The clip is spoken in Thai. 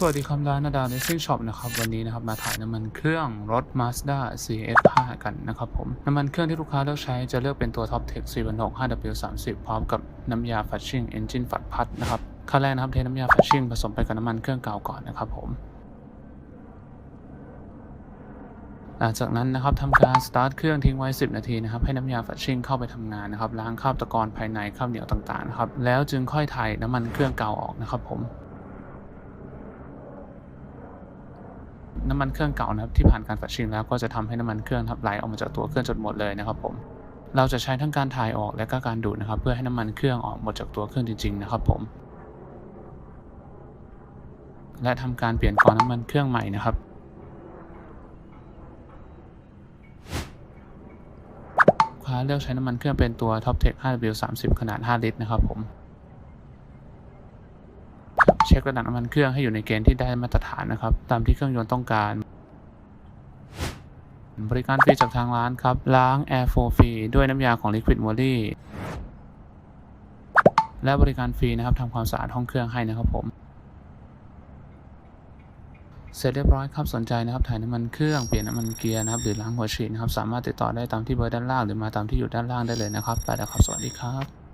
สวัสดีครับร้านนาดาเลสซิ่งช็อปนะครับวันนี้นะครับมาถ่ายน้ำมันเครื่องรถ Mazda CX5 กันนะครับผมน้ำมันเครื่องที่ลูกค้าเลือกใช้จะเลือกเป็นตัว Top Tech 4.6 5W30 พร้อมกับน้ำยาฟัชชิ่งเอนจินฝัดพัดนะครับขั้นแรกนะครับเทน้ำยาฟัชชิ่งผสมไปกับน้ำมันเครื่องเก่าก่อนนะครับผมหลังจากนั้นนะครับทำการสตาร์ทเครื่องทิ้งไว้ 10 นาทีนะครับให้น้ำยาฟัชชิ่งเข้าไปทำงานนะครับล้างคราบตะกอนภายในคราบเหนียวต่างๆนะครับแล้วจึงค่อยถ่ายน้ำมันเครื่องเก่าออกนะครับผม น้ำมันเครื่องเก่านะครับที่ผ่านการฝัดชิงแล้วก็จะทำให้น้ำมันเครื่องนะครับไหลออกมาจากตัวเครื่องจนหมดเลยนะครับผมเราจะใช้ทั้งการถ่ายออกและก็การดูดนะครับ เพื่อให้น้ำมันเครื่องออกหมดจากตัวเครื่องจริง ๆ นะครับผม และทำการเปลี่ยนกรองน้ำมันเครื่องใหม่นะครับ ค้าเลือกใช้น้ำมันเครื่องเป็นตัว Top Tech 5W30 ขนาด 5 ลิตรนะครับผม เช็คระดับน้ำมันเครื่องให้อยู่ในเกณฑ์ที่ได้มาตรฐานนะครับ ตามที่เครื่องยนต์ต้องการ บริการฟรีจากทางร้านครับ ล้าง Air 4ฟรีด้วยน้ำยาของ Liquid m o l y และบริการฟรีนะครับทำความสะอาดห้องเครื่องให้นะครับผมเสร็จเรียบร้อยครับสนใจนะครับถ่ายน้ำมันเครื่องเปลี่ยนน้ำมันเกียร์นะครับหรือล้างหัวฉีดนะครับสามารถติดต่อได้ตามที่เบอร์ด้านล่างหรือมาตามที่อยู่ด้านล่างได้เลยนะครับไปแล้วครับสวัสดีครับ